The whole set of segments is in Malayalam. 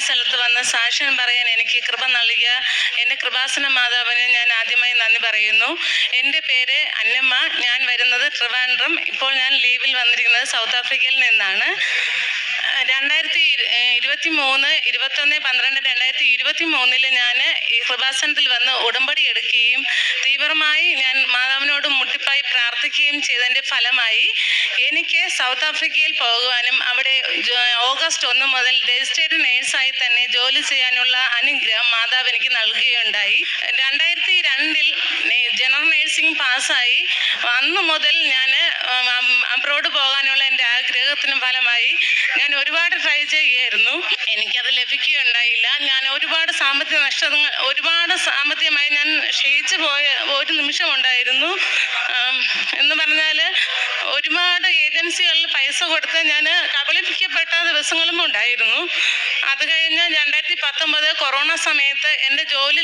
സ്ഥലത്ത് വന്ന് സാക്ഷ്യം പറയാൻ എനിക്ക് കൃപ നൽകിയ എന്റെ കൃപാസന മാതാവിന് ഞാൻ ആദ്യമായി നന്ദി പറയുന്നു. എന്റെ പേര് അന്നമ്മ. ഞാൻ വരുന്നത് ട്രിവാൻഡ്രം. ഇപ്പോൾ ഞാൻ ലീവിൽ വന്നിരിക്കുന്നത് സൗത്ത് ആഫ്രിക്കയിൽ നിന്നാണ്. രണ്ടായിരത്തി ഇരുപത്തി മൂന്ന് ഇരുപത്തൊന്ന് പന്ത്രണ്ട് രണ്ടായിരത്തി ഇരുപത്തി മൂന്നിൽ ഞാൻ ഈ കൃപാസനത്തിൽ വന്ന് ഉടമ്പടി എടുക്കുകയും തീവ്രമായി ഞാൻ മാതാവിനോട് മുട്ടിപ്പായി പ്രാർത്ഥിക്കുകയും ചെയ്തതിന്റെ ഫലമായി എനിക്ക് സൗത്ത് ആഫ്രിക്കയിൽ പോകുവാനും അവിടെ ഓഗസ്റ്റ് ഒന്ന് മുതൽ രജിസ്റ്റേർഡ് നേഴ്സായി തന്നെ ജോലി ചെയ്യാനുള്ള അനുഗ്രഹം മാതാവ് എനിക്ക് നൽകുകയുണ്ടായി. രണ്ടായിരത്തി രണ്ടിൽ ജനറൽ നേഴ്സിംഗ് പാസ്സായി. അന്ന് മുതൽ ഞാൻ അബ്രോഡ് പോകാനുള്ള എന്റെ ആഗ്രഹത്തിന് ഫലമായി ഞാൻ ഒരുപാട് ട്രൈ ചെയ്യുകയായിരുന്നു. എനിക്കത് ലഭിക്കുകയുണ്ടായില്ല. ഞാൻ ഒരുപാട് സാമ്പത്തിക നഷ്ടങ്ങൾ ഒരുപാട് സാമ്പത്തികമായി ഞാൻ ക്ഷയിച്ചു പോയ ഒരു നിമിഷം ഉണ്ടായിരുന്നു എന്ന് പറഞ്ഞാൽ ഒരുപാട് ഏജൻസികളിൽ പൈസ കൊടുത്ത് ഞാൻ കബളിപ്പിക്കപ്പെട്ട ദിവസങ്ങളും ഉണ്ടായിരുന്നു. അത് കഴിഞ്ഞ് രണ്ടായിരത്തി പത്തൊമ്പത് കൊറോണ സമയത്ത് എന്റെ ജോലി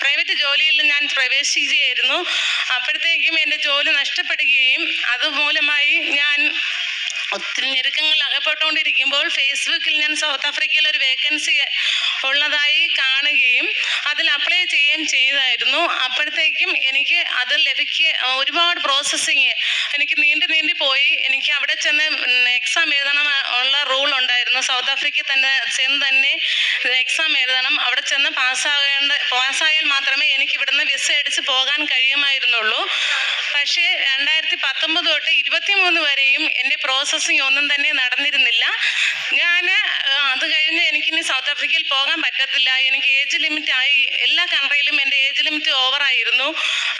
പ്രൈവറ്റ് ജോലിയിൽ ഞാൻ പ്രവേശിക്കുകയായിരുന്നു. അപ്പോഴത്തേക്കും എന്റെ ജോലി നഷ്ടപ്പെടുകയും അതുമൂലമായി ഞാൻ ഒത്തിരി ഞെരുക്കങ്ങൾ അകപ്പെട്ടുകൊണ്ടിരിക്കുമ്പോൾ ഫേസ്ബുക്കിൽ ഞാൻ സൗത്ത് ആഫ്രിക്കയിൽ ഒരു വേക്കൻസി ഉള്ളതായി കാണുകയും അതിൽ അപ്ലൈ ചെയ്യുകയും ചെയ്തായിരുന്നു. അപ്പോഴത്തേക്കും എനിക്ക് അത് ലഭിക്കുക ഒരുപാട് പ്രോസസ്സിങ് എനിക്ക് നീണ്ടു നീണ്ടി പോയി എനിക്ക് അവിടെ ചെന്ന് എക്സാം എഴുതണം സൗത്ത് ആഫ്രിക്കയിൽ തന്നെ ചെന്ന് തന്നെ എക്സാം എഴുതണം. അവിടെ ചെന്ന് പാസ്സാകേണ്ട പാസ്സായാൽ മാത്രമേ എനിക്ക് ഇവിടുന്ന് വിസ അടിച്ച് പോകാൻ കഴിയുമായിരുന്നുള്ളൂ. പക്ഷേ രണ്ടായിരത്തി പത്തൊമ്പത് തൊട്ട് ഇരുപത്തി മൂന്ന് വരെയും എന്റെ പ്രോസസ്സിങ് ഒന്നും തന്നെ നടന്നിരുന്നില്ല. ഞാൻ അത് കഴിഞ്ഞ് എനിക്കിനി സൗത്ത് ആഫ്രിക്കയിൽ പോകാൻ പറ്റത്തില്ല. എനിക്ക് ഏജ് ലിമിറ്റ് ആയി എല്ലാ കൺട്രിയിലും എന്റെ ഏജ് ലിമിറ്റ് ഓവറായിരുന്നു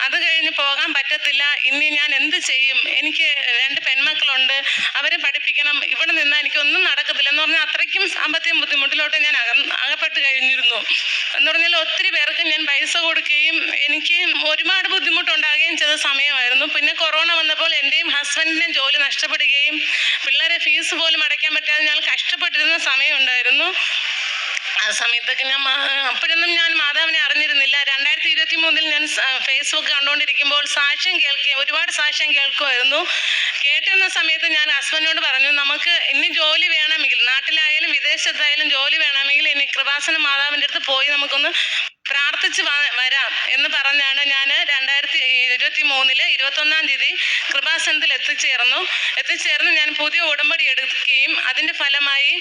അത് കഴിഞ്ഞ് പോകാൻ പറ്റത്തില്ല. ഇനി ഞാൻ എന്ത് ചെയ്യും? എനിക്ക് രണ്ട് പെൺമക്കളുണ്ട്. അവരെ പഠിപ്പിക്കണം. ഇവിടെ നിന്നാൽ എനിക്കൊന്നും നടക്കത്തില്ല. എന്ന് പറഞ്ഞാൽ അത്രയ്ക്കും സാമ്പത്തിക ബുദ്ധിമുട്ടിലോട്ട് ഞാൻ അക അകപ്പെട്ട് കഴിഞ്ഞിരുന്നു. എന്ന് പറഞ്ഞാൽ ഒത്തിരി പേർക്ക് ഞാൻ പൈസ കൊടുക്കുകയും എനിക്ക് ഒരുപാട് ബുദ്ധിമുട്ടുണ്ടാകുകയും ചെയ്ത സമയമായിരുന്നു. പിന്നെ കൊറോണ വന്നപ്പോൾ എന്റെയും ഹസ്ബൻഡിന്റെയും ജോലി നഷ്ടപ്പെടുകയും പിള്ളേരെ ഫീസ് പോലും അടയ്ക്കാൻ പറ്റാതെ ഞാൻ കഷ്ടപ്പെട്ടിരുന്ന സമയമുണ്ടായിരുന്നു ആ സമയത്തൊക്കെ ഞാൻ അപ്പോഴൊന്നും ഞാൻ മാതാവിനെ അറിഞ്ഞിരുന്നില്ല. രണ്ടായിരത്തി ഇരുപത്തി മൂന്നിൽ ഞാൻ ഫേസ്ബുക്ക് കണ്ടുകൊണ്ടിരിക്കുമ്പോൾ സാക്ഷ്യം കേൾക്കുകയും ഒരുപാട് സാക്ഷ്യം കേൾക്കുമായിരുന്നു. കേട്ടിരുന്ന സമയത്ത് ഞാൻ ഹസ്ബൻഡിനോട് പറഞ്ഞു നമുക്ക് ഇനി ജോലി വേണമെങ്കിൽ നാട്ടിലായാലും വിദേശത്തായാലും ജോലി വേണമെങ്കിൽ ഇനി കൃപാസന മാതാവിന്റെ അടുത്ത് പോയി നമുക്കൊന്ന് പ്രാർത്ഥിച്ച് വരാം എന്ന് പറഞ്ഞാണ് ഞാൻ രണ്ടായിരത്തി ഇരുപത്തി മൂന്നിൽ ഇരുപത്തൊന്നാം തീയതി കൃപാസനത്തിൽ എത്തിച്ചേർന്നു. എത്തിച്ചേർന്ന് ഞാൻ പുതിയ ഉടമ്പടി എടുക്കുകയും അതിന്റെ ഫലമായി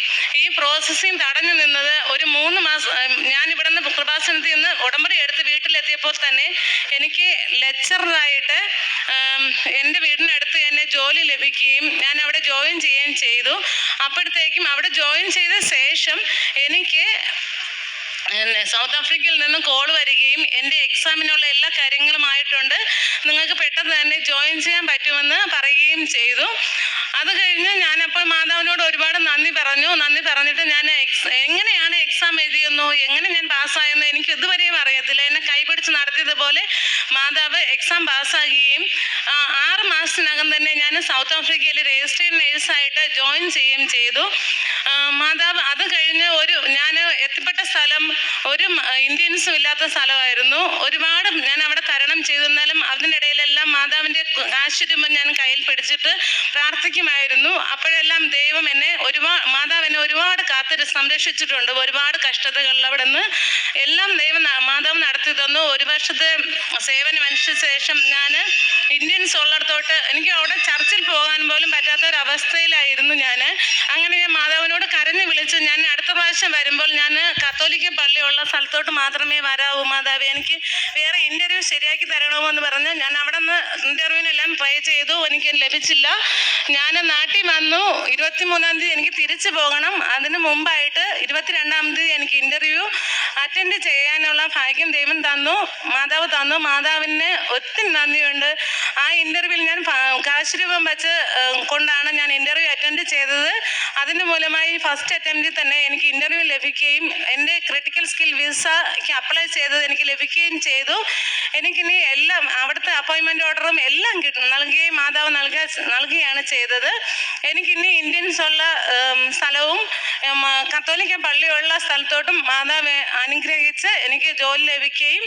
ഈ പ്രോസസ്സിങ് തടഞ്ഞു നിന്നത് ഒരു മൂന്ന് മാസം ഞാൻ ഇവിടുന്ന് കൃപാസനത്തിൽ നിന്ന് ഉടമ്പടി എടുത്ത് വീട്ടിലെത്തിയപ്പോൾ തന്നെ എനിക്ക് ലെക്ചറായിട്ട് എന്റെ വീടിനടുത്ത് തന്നെ ജോലി ലഭിക്കുകയും ഞാൻ അവിടെ ജോയിൻ ചെയ്യുകയും ചെയ്തു. അപ്പോഴത്തേക്കും അവിടെ ജോയിൻ ചെയ്ത ശേഷം എനിക്ക് സൗത്ത് ആഫ്രിക്കയിൽ നിന്നും കോൾ വരികയും എന്റെ എക്സാമിനുള്ള എല്ലാ കാര്യങ്ങളുമായിട്ടുണ്ട് നിങ്ങൾക്ക് പെട്ടെന്ന് തന്നെ ജോയിൻ ചെയ്യാൻ പറ്റുമെന്ന് പറയുകയും ചെയ്തു. അത് കഴിഞ്ഞ് ഞാനപ്പോൾ മാതാവിനോട് ഒരുപാട് നന്ദി പറഞ്ഞു. നന്ദി പറഞ്ഞിട്ട് ഞാൻ എങ്ങനെയാണ് എക്സാം എഴുതിയെന്നോ എങ്ങനെ ഞാൻ പാസ്സായെന്നോ എനിക്ക് ഇതുവരെയും അറിയത്തില്ല. എന്നെ കൈപിടിച്ച് നടത്തിയതുപോലെ മാതാവ് എക്സാം പാസ്സാകുകയും ആ, മാസത്തിനകം തന്നെ ഞാൻ സൗത്ത് ആഫ്രിക്കയിൽ രജിസ്റ്റേഡ് നേഴ്സായിട്ട് ജോയിൻ ചെയ്യുകയും ചെയ്തു. മാതാവ് അത് കഴിഞ്ഞ് ഒരു ഞാൻ എത്തിപ്പെട്ട സ്ഥലം ഒരു ഇന്ത്യൻസും ഇല്ലാത്ത സ്ഥലമായിരുന്നു. ഒരുപാട് ഞാൻ അവിടെ തരണം ചെയ്തിരുന്നാലും അതിനിടയിലെല്ലാം മാതാവിന്റെ ആശ്ചര്യം ഞാൻ കയ്യിൽ പിടിച്ചിട്ട് പ്രാർത്ഥിക്കുമായിരുന്നു. അപ്പോഴെല്ലാം ദൈവം എന്നെ ഒരുപാട് മാതാവ് എന്നെ ഒരുപാട് കാത്തൊരു സംരക്ഷിച്ചിട്ടുണ്ട്. ഒരുപാട് കഷ്ടതകളിൽ അവിടെ നിന്ന് എല്ലാം ദൈവം മാതാവ് നടത്തി തന്നു. ഒരു വർഷത്തെ സേവനം ശേഷം ഞാൻ ഇന്ത്യൻസ് ഉള്ളിടത്തോട്ട് എനിക്ക് അവിടെ ചർച്ചിൽ പോകാൻ പോലും പറ്റാത്ത അവസ്ഥയിലായിരുന്നു ഞാൻ അങ്ങനെ ഞാൻ മാതാവിനോട് കരഞ്ഞു വിളിച്ചു ഞാൻ അടുത്ത പ്രാവശ്യം വരുമ്പോൾ ഞാൻ കത്തോലിക്ക പള്ളിയുള്ള സ്ഥലത്തോട്ട് മാത്രമേ വരാവൂ മാതാവ്. എനിക്ക് വേറെ ഇന്റർവ്യൂ ശരിയാക്കി തരണമോ എന്ന് പറഞ്ഞ് ഞാൻ അവിടെ നിന്ന് ഇന്റർവ്യൂവിനെല്ലാം ട്രൈ ചെയ്തു. എനിക്ക് ലഭിച്ചില്ല. ഞാൻ നാട്ടിൽ വന്നു. ഇരുപത്തി മൂന്നാം തീയതി എനിക്ക് തിരിച്ചു പോകണം. അതിന് മുമ്പായിട്ട് ഇരുപത്തിരണ്ടാം തീയതി എനിക്ക് ഇന്റർവ്യൂ അറ്റൻഡ് ചെയ്യാനുള്ള ഭാഗ്യം ദൈവം തന്നു. മാതാവ് തന്നു. മാതാവിന് ഒത്തിരി നന്ദിയുണ്ട്. ആ ഇന്റർവ്യൂവിൽ ഞാൻ കാശ് വെച്ച് കൊണ്ടാണ് ഞാൻ ഇന്റർവ്യൂ അറ്റൻഡ് ചെയ്തത്. അതിന് മൂലമായി ഫസ്റ്റ് അറ്റംപ്റ്റിൽ തന്നെ എനിക്ക് ഇന്റർവ്യൂ ലഭിക്കുകയും എന്റെ ക്രിട്ടിക്കൽ സ്കിൽ വിസയ്ക്ക് അപ്ലൈ ചെയ്തത് എനിക്ക് ലഭിക്കുകയും ചെയ്തു. എനിക്കിനി എല്ലാം അവിടുത്തെ അപ്പോയിൻമെന്റ് ഓർഡറും എല്ലാം കിട്ടും നൽകുകയും മാതാവ് നൽകുകയാണ് ചെയ്തത്. എനിക്കിനി ഇന്ത്യൻസ് ഉള്ള സ്ഥലവും കത്തോലിക്ക പള്ളിയുള്ള സ്ഥലത്തോട്ടും മാതാവ് അനുഗ്രഹിച്ച് എനിക്ക് ജോലി ലഭിക്കുകയും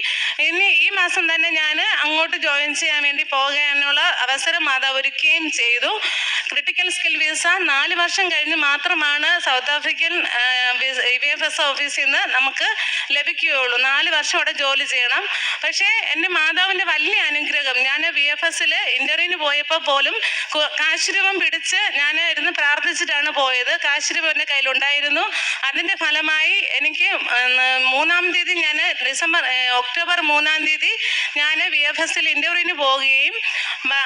ഇനി ഈ മാസം തന്നെ ഞാൻ അങ്ങോട്ട് ജോയിൻ ചെയ്യാൻ വേണ്ടി പോകാനുള്ള അവസരം മാതാവ് ഒരുക്കുകയും ചെയ്തു. ക്രിട്ടിക്കൽ സ്കിൽ വിസ നാല് വർഷം കഴിഞ്ഞ് മാത്രമാണ് south African V F S ഓഫീസിൽ നിന്ന് നമുക്ക് ലഭിക്കുകയുള്ളൂ. നാല് വർഷം അവിടെ ജോലി ചെയ്യണം. പക്ഷേ എന്റെ മാതാവിന്റെ വലിയ അനുഗ്രഹം ഞാൻ വി എഫ് എസിൽ ഇന്റർവ്യൂവിന് പോയപ്പോൾ പോലും കാശുരൂപം പിടിച്ച് ഞാൻ ഇരുന്ന് പ്രാർത്ഥിച്ചിട്ടാണ് പോയത്. കാശുരൂപം എന്റെ കയ്യിലുണ്ടായിരുന്നു. അതിന്റെ ഫലമായി എനിക്ക് മൂന്നാം തീയതി ഞാൻ ഡിസംബർ ഒക്ടോബർ മൂന്നാം തീയതി ഞാൻ വി എഫ് എസിൽ ഇന്റർവ്യൂവിന് പോവുകയും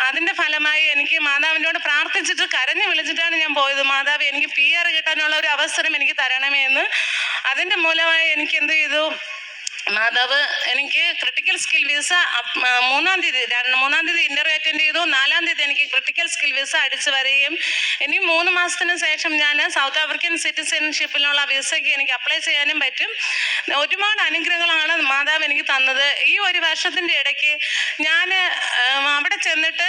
അതിന്റെ ഫലമായി എനിക്ക് മാതാവിനോട് പ്രാർത്ഥിച്ചിട്ട് കരഞ്ഞു വിളിച്ചിട്ടാണ് ഞാൻ പോയത്. മാതാവ് എനിക്ക് പി ആർ കിട്ടാനുള്ള ഒരു അവസരം എനിക്ക് തരണമേ എന്ന്. അതിന്റെ മൂലമായി എനിക്ക് എന്ത് ചെയ്തു? മാതാവ് എനിക്ക് ക്രിട്ടിക്കൽ സ്കിൽ വിസ മൂന്നാം തീയതി മൂന്നാം തീയതി ഇന്റർവ്യൂ അറ്റൻഡ് ചെയ്തു. നാലാം തീയതി എനിക്ക് ക്രിട്ടിക്കൽ സ്കിൽ വിസ അടിച്ചു വരികയും ഇനി മൂന്ന് മാസത്തിന് ശേഷം ഞാൻ സൗത്ത് ആഫ്രിക്കൻ സിറ്റിസൺഷിപ്പിനുള്ള വിസയ്ക്ക് എനിക്ക് അപ്ലൈ ചെയ്യാനും പറ്റും. ഒരുപാട് അനുഗ്രഹങ്ങളാണ് മാതാവ് എനിക്ക് തന്നത്. ഈ ഒരു വർഷത്തിന്റെ ഇടയ്ക്ക് ഞാൻ അവിടെ ചെന്നിട്ട്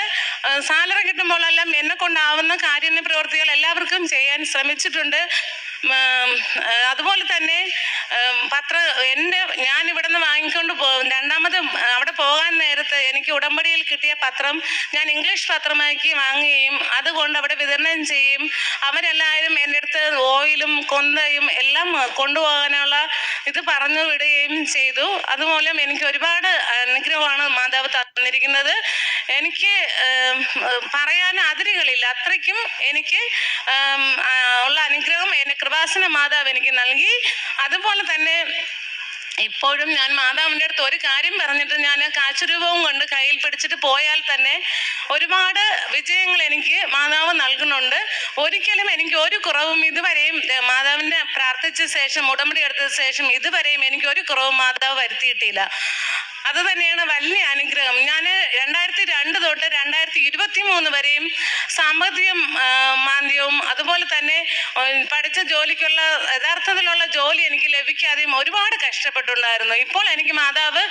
സാലറി കിട്ടുമ്പോഴെല്ലാം എന്നെ കൊണ്ടാവുന്ന കാരുണ്യ പ്രവൃത്തികൾ എല്ലാവർക്കും ചെയ്യാൻ ശ്രമിച്ചിട്ടുണ്ട്. അതുപോലെ തന്നെ പത്ര എന്റെ ഞാൻ ഇവിടെ നിന്ന് വാങ്ങിക്കൊണ്ട് പോകും രണ്ടാമത് അവിടെ പോകാൻ നേരത്ത് എനിക്ക് ഉടമ്പടിയിൽ കിട്ടിയ പത്രം ഞാൻ ഇംഗ്ലീഷ് പത്രമാക്കി വാങ്ങുകയും അതുകൊണ്ട് അവിടെ വിതരണം ചെയ്യും. അവരെല്ലാവരും എന്റെ അടുത്ത് ഓയിലും കൊന്തയും എല്ലാം കൊണ്ടുപോകാനുള്ള ഇത് പറഞ്ഞു വിടുകയും ചെയ്തു. അതുമൂലം എനിക്ക് ഒരുപാട് അനുഗ്രഹമാണ് മാതാവ് തന്നിരിക്കുന്നത്. എനിക്ക് പറയാൻ അതിരുകളില്ല അത്രയ്ക്കും എനിക്ക് ഉള്ള അനുഗ്രഹം എന്നെ കൃപാസന മാതാവ് എനിക്ക് നൽകി. അതുപോലെ തന്നെ ഇപ്പോഴും ഞാൻ മാതാവിന്റെ അടുത്ത് ഒരു കാര്യം പറഞ്ഞിട്ട് ഞാൻ കാശുരൂപവും കൊണ്ട് കയ്യിൽ പിടിച്ചിട്ട് പോയാൽ തന്നെ ഒരുപാട് വിജയങ്ങൾ എനിക്ക് മാതാവ് നൽകുന്നുണ്ട്. ഒരിക്കലും എനിക്ക് ഒരു കുറവും ഇതുവരെയും മാതാവിന്റെ പ്രാർത്ഥിച്ച ശേഷം ഉടമ്പടി എടുത്ത ശേഷം ഇതുവരെയും എനിക്ക് ഒരു കുറവും മാതാവ് വരുത്തിയിട്ടില്ല. അത് തന്നെയാണ് വലിയ അനുഗ്രഹം. ഞാൻ രണ്ടായിരത്തി രണ്ട് തൊട്ട് രണ്ടായിരത്തി ഇരുപത്തി മൂന്ന് വരെയും സാമ്പത്തിക മാന്ദ്യവും അതുപോലെ തന്നെ പഠിച്ച ജോലിക്കുള്ള യഥാർത്ഥത്തിലുള്ള ജോലി എനിക്ക് ലഭിക്കാതെയും ഒരുപാട് കഷ്ടപ്പെട്ടുണ്ടായിരുന്നു. ഇപ്പോൾ എനിക്ക് മാതാവ്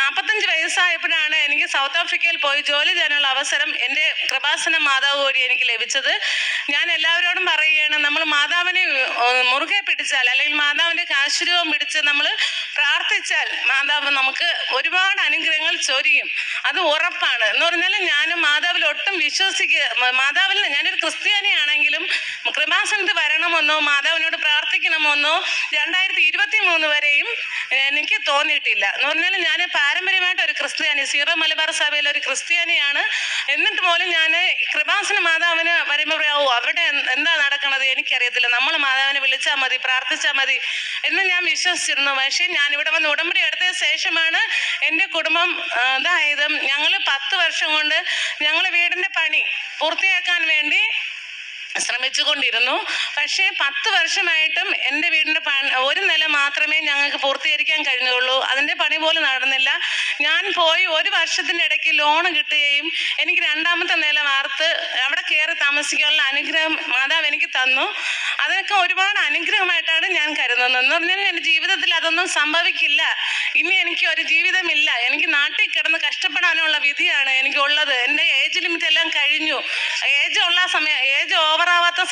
നാൽപ്പത്തഞ്ച് വയസ്സായപ്പോഴാണ് എനിക്ക് സൗത്ത് ആഫ്രിക്കയിൽ പോയി ജോലി ചെയ്യാനുള്ള അവസരം എന്റെ കൃപാസന മാതാവ് വഴി എനിക്ക് ലഭിച്ചത്. ഞാൻ എല്ലാവരോടും പറയുകയാണ് നമ്മൾ മാതാവിനെ മുറുകെ പിടിച്ചാൽ അല്ലെങ്കിൽ മാതാവിന്റെ കാശുരൂപം പിടിച്ച് നമ്മൾ പ്രാർത്ഥിച്ചാൽ മാതാവ് നമുക്ക് ഒരുപാട് അനുഗ്രഹങ്ങൾ ചൊരിയും. അത് ഉറപ്പാണ്. എന്ന് പറഞ്ഞാൽ ഞാൻ മാതാവിൽ ഒട്ടും വിശ്വസിക്കുക മാതാവിൽ ഞാനൊരു ക്രിസ്ത്യാനിയാണെങ്കിലും കൃപാസനത്ത് വരണമെന്നോ മാതാവിനോട് പ്രാർത്ഥിക്കണമെന്നോ രണ്ടായിരത്തി ഇരുപത്തി മൂന്ന് വരെയും എനിക്ക് തോന്നിയിട്ടില്ല. എന്ന് പറഞ്ഞാൽ ഞാൻ പാരമ്പര്യമായിട്ട് ഒരു ക്രിസ്ത്യാനി സീറോ മലബാർ സഭയിലെ ഒരു ക്രിസ്ത്യാനിയാണ്. എന്നിട്ട് പോലും ഞാൻ കൃപാസന മാതാവിന് വരുമ്പോൾ അവിടെ എന്താ നടക്കണത് എനിക്കറിയത്തില്ല. നമ്മൾ മാതാവിനെ വിളിച്ചാൽ മതി പ്രാർത്ഥിച്ചാൽ മതി എന്ന് ഞാൻ വിശ്വസിച്ചിരുന്നു. പക്ഷേ ഞാൻ ഇവിടെ വന്ന് ഉടമ്പടി എടുത്ത ശേഷമാണ് എന്റെ കുടുംബം അതായത് ഞങ്ങൾ പത്ത് വർഷം കൊണ്ട് ഞങ്ങൾ വീടിന്റെ പണി പൂർത്തിയാക്കാൻ വേണ്ടി ശ്രമിച്ചുകൊണ്ടിരുന്നു. പക്ഷേ പത്ത് വർഷമായിട്ടും എന്റെ വീടിന്റെ ഒരു നില മാത്രമേ ഞങ്ങൾക്ക് പൂർത്തീകരിക്കാൻ കഴിഞ്ഞുള്ളൂ. അതിന്റെ പണി പോലും നടന്നില്ല. ഞാൻ പോയി ഒരു വർഷത്തിന്റെ ഇടയ്ക്ക് ലോൺ കിട്ടുകയും എനിക്ക് രണ്ടാമത്തെ നില വാർത്ത് അവിടെ കയറി താമസിക്കാനുള്ള അനുഗ്രഹം മാതാവ് എനിക്ക് തന്നു. അതൊക്കെ ഒരുപാട് അനുഗ്രഹമായിട്ടാണ് ഞാൻ കരുതുന്നത്. എന്ന് പറഞ്ഞാൽ എന്റെ ജീവിതത്തിൽ അതൊന്നും സംഭവിക്കില്ല. ഇനി എനിക്ക് ഒരു ജീവിതമില്ല. എനിക്ക് നാട്ടിൽ കിടന്ന് കഷ്ടപ്പെടാനുള്ള വിധിയാണ് എനിക്കുള്ളത്. എന്റെ ഏജ് ലിമിറ്റ് എല്ലാം കഴിഞ്ഞു. ഏജ് ഉള്ള സമയം ഏജ്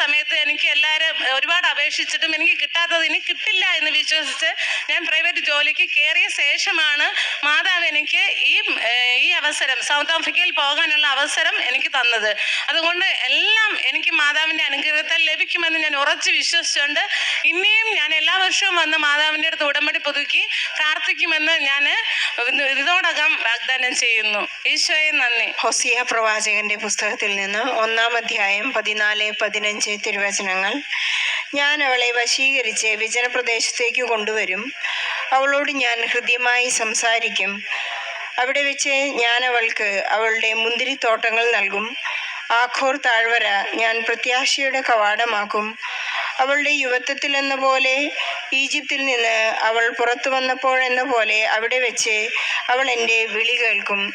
സമയത്ത് എനിക്ക് എല്ലാവരും ഒരുപാട് അപേക്ഷിച്ചിട്ടും എനിക്ക് കിട്ടാത്തത് ഇനി കിട്ടില്ല എന്ന് വിശ്വസിച്ച് ഞാൻ പ്രൈവറ്റ് ജോലിക്ക് കയറിയ ശേഷമാണ് മാതാവ് എനിക്ക് ഈ ഈ അവസരം സൗത്ത് ആഫ്രിക്കയിൽ പോകാനുള്ള അവസരം എനിക്ക് തന്നത്. അതുകൊണ്ട് എല്ലാം എനിക്ക് മാതാവിന്റെ അനുഗ്രഹത്താൽ ലഭിക്കുമെന്ന് ഞാൻ ഉറച്ചു വിശ്വസിച്ചുകൊണ്ട് ഇനിയും ഞാൻ എല്ലാ വർഷവും വന്ന് മാതാവിന്റെ അടുത്ത് ഉടമ്പടി പുതുക്കി പ്രാർത്ഥിക്കുമെന്ന് ഞാൻ ഇതോടകം വാഗ്ദാനം ചെയ്യുന്നു. ഈശോയെ നന്ദി. ഹൊസിയ പ്രവാചകന്റെ പുസ്തകത്തിൽ നിന്ന് ഒന്നാം അധ്യായം പതിനാല് പതിനഞ്ച് തിരുവചനങ്ങൾ. ഞാൻ അവളെ വശീകരിച്ച് വിജനപ്രദേശത്തേക്ക് കൊണ്ടുവരും. അവളോട് ഞാൻ ഹൃദ്യമായി സംസാരിക്കും. അവിടെ വെച്ച് ഞാൻ അവൾക്ക് അവളുടെ മുന്തിരിത്തോട്ടങ്ങൾ നൽകും. ആഖോർ താഴ്വര ഞാൻ പ്രത്യാശയുടെ കവാടമാക്കും. അവളുടെ യുവത്വത്തിൽ എന്ന പോലെ ഈജിപ്തിൽ നിന്ന് അവൾ പുറത്തു വന്നപ്പോഴെന്ന പോലെ അവിടെ വെച്ച് അവൾ എന്റെ വിളി കേൾക്കും.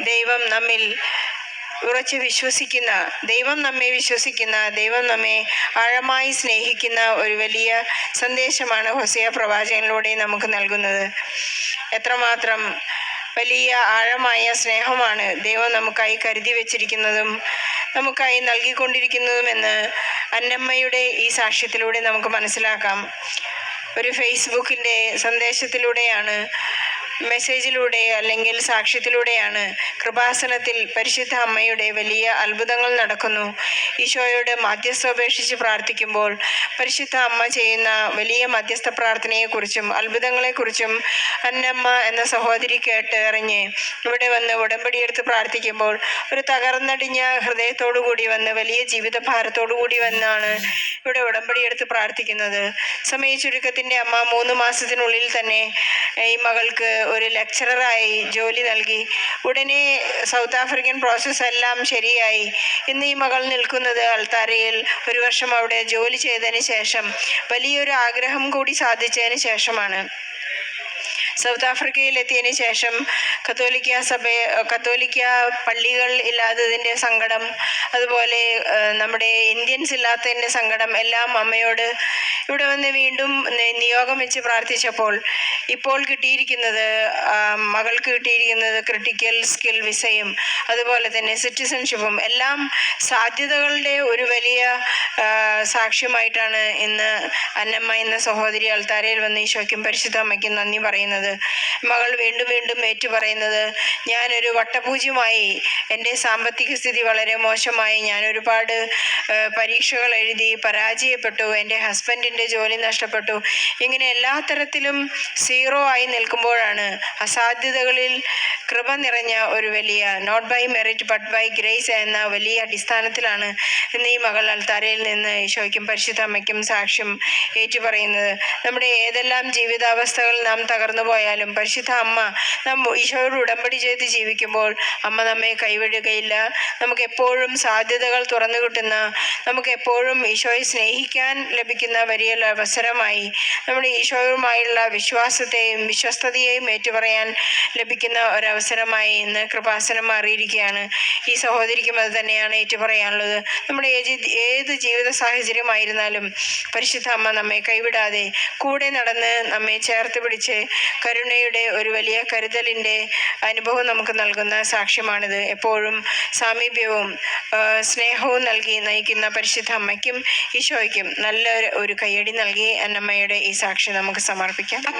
ദൈവം നമ്മിൽ ഉറച്ച് വിശ്വസിക്കുന്ന ദൈവം നമ്മെ വിശ്വസിക്കുന്ന ദൈവം നമ്മെ ആഴമായി സ്നേഹിക്കുന്ന ഒരു വലിയ സന്ദേശമാണ് ഹൊസിയ പ്രവാചകനിലൂടെ നമുക്ക് നൽകുന്നത്. എത്രമാത്രം വലിയ ആഴമായ സ്നേഹമാണ് ദൈവം നമുക്കായി കരുതി വച്ചിരിക്കുന്നതും നമുക്കായി നൽകിക്കൊണ്ടിരിക്കുന്നതുമെന്ന് അന്നമ്മയുടെ ഈ സാക്ഷ്യത്തിലൂടെ നമുക്ക് മനസ്സിലാക്കാം. ഒരു ഫേസ്ബുക്കിന്റെ സന്ദേശത്തിലൂടെയാണ് മെസ്സേജിലൂടെ അല്ലെങ്കിൽ സാക്ഷ്യത്തിലൂടെയാണ് കൃപാസനത്തിൽ പരിശുദ്ധ അമ്മയുടെ വലിയ അത്ഭുതങ്ങൾ നടക്കുന്നു. ഈശോയോട് മധ്യസ്ഥ ഉപേക്ഷിച്ച് പ്രാർത്ഥിക്കുമ്പോൾ പരിശുദ്ധ അമ്മ ചെയ്യുന്ന വലിയ മധ്യസ്ഥ പ്രാർത്ഥനയെക്കുറിച്ചും അത്ഭുതങ്ങളെക്കുറിച്ചും അന്നമ്മ എന്ന സഹോദരി കേട്ട് ഇറങ്ങി ഇവിടെ വന്ന് ഉടമ്പടിയെടുത്ത് പ്രാർത്ഥിക്കുമ്പോൾ ഒരു തകർന്നടിഞ്ഞ ഹൃദയത്തോടു കൂടി വന്ന് വലിയ ജീവിത ഭാരത്തോടു കൂടി വന്നാണ് ഇവിടെ ഉടമ്പടിയെടുത്ത് പ്രാർത്ഥിക്കുന്നത്. സമയ ചുരുക്കത്തിന്റെ അമ്മ മൂന്ന് മാസത്തിനുള്ളിൽ തന്നെ ഈ മകൾക്ക് ഒരു ലെക്ചററായി ജോലി നൽകി. ഉടനെ സൗത്ത് ആഫ്രിക്കൻ പ്രോസസ് എല്ലാം ശരിയായി. ഇന്ന് ഈ മകൾ നിൽക്കുന്നത് അൾത്താരയിൽ. ഒരു വർഷം അവിടെ ജോലി ചെയ്തതിന് ശേഷം വലിയൊരു ആഗ്രഹം കൂടി സാധിച്ചതിന് ശേഷമാണ്. സൗത്ത് ആഫ്രിക്കയിൽ എത്തിയതിന് ശേഷം കത്തോലിക്ക സഭ കത്തോലിക്ക പള്ളികൾ ഇല്ലാത്തതിന്റെ സങ്കടം അതുപോലെ നമ്മുടെ ഇന്ത്യൻസ് ഇല്ലാത്തതിന്റെ സങ്കടം എല്ലാം അമ്മയോട് ഇവിടെ വന്ന് വീണ്ടും നിയോഗം വെച്ച് പ്രാർത്ഥിച്ചപ്പോൾ ഇപ്പോൾ കിട്ടിയിരിക്കുന്നത് മകൾക്ക് കിട്ടിയിരിക്കുന്നത് ക്രിട്ടിക്കൽ സ്കിൽ വിസയും അതുപോലെ തന്നെ സിറ്റിസൺഷിപ്പും എല്ലാം സാധ്യതകളുടെ ഒരു വലിയ സാക്ഷ്യമായിട്ടാണ് ഇന്ന് അന്നമ്മ എന്ന സഹോദരി അൾത്താരയിൽ വന്ന് ഈശോയ്ക്കും പരിശുദ്ധമ്മയ്ക്കും നന്ദി പറയുന്നത്. മകൾ വീണ്ടും വീണ്ടും ഏറ്റു പറയുന്നത് ഞാനൊരു വട്ടപൂജ്യമായി എന്റെ സാമ്പത്തിക സ്ഥിതി വളരെ മോശമായി ഞാൻ ഒരുപാട് പരീക്ഷകൾ എഴുതി പരാജയപ്പെട്ടു എന്റെ ഹസ്ബൻഡിന്റെ ജോലി നഷ്ടപ്പെട്ടു. ഇങ്ങനെ എല്ലാ തരത്തിലും സീറോ ആയി നിൽക്കുമ്പോഴാണ് അസാധ്യതകളിൽ കൃപ നിറഞ്ഞ ഒരു വലിയ not by merit but by grace എന്ന വലിയ അടിസ്ഥാനത്തിലാണ് ഈ മകൾ അൽത്താരയിൽ നിന്ന് ഈശോയ്ക്കും പരിശുദ്ധ അമ്മയ്ക്കും സാക്ഷ്യം ഏറ്റുപറയുന്നത്. നമ്മുടെ ഏതെല്ലാം ജീവിതാവസ്ഥകൾ നാം തകർന്നു പോയാലും പരിശുദ്ധ അമ്മ നാം ഈശോയോട് ഉടമ്പടി ചെയ്ത് ജീവിക്കുമ്പോൾ അമ്മ നമ്മെ കൈവിടുകയില്ല. നമുക്ക് എപ്പോഴും സാധ്യതകൾ തുറന്നു കിട്ടുന്ന നമുക്ക് എപ്പോഴും ഈശോയെ സ്നേഹിക്കാൻ ലഭിക്കുന്ന വലിയ അവസരമായി നമ്മുടെ ഈശോയുമായുള്ള വിശ്വാസത്തെയും വിശ്വസ്തയെയും ഏറ്റുപറയാൻ ലഭിക്കുന്ന ഒരവസരമായി ഇന്ന് കൃപാസനം മാറിയിരിക്കുകയാണ്. ഈ സഹോദരിക്കും അത് തന്നെയാണ് ഏറ്റുപറയാനുള്ളത്. നമ്മുടെ ഏത് ജീവിത സാഹചര്യമായിരുന്നാലും പരിശുദ്ധ അമ്മ നമ്മെ കൈവിടാതെ കൂടെ നടന്ന് നമ്മെ ചേർത്ത് പിടിച്ച് കരുണയുടെ ഒരു വലിയ കരുതലിന്റെ അനുഭവം നമുക്ക് നൽകുന്ന സാക്ഷ്യമാണിത്. എപ്പോഴും സാമീപ്യവും സ്നേഹവും നൽകി നയിക്കുന്ന പരിശുദ്ധ അമ്മയ്ക്കും ഈശോയ്ക്കും നല്ല ഒരു- ഒരു കയ്യടി നൽകി അന്നമ്മയുടെ ഈ സാക്ഷി നമുക്ക് സമർപ്പിക്കാം.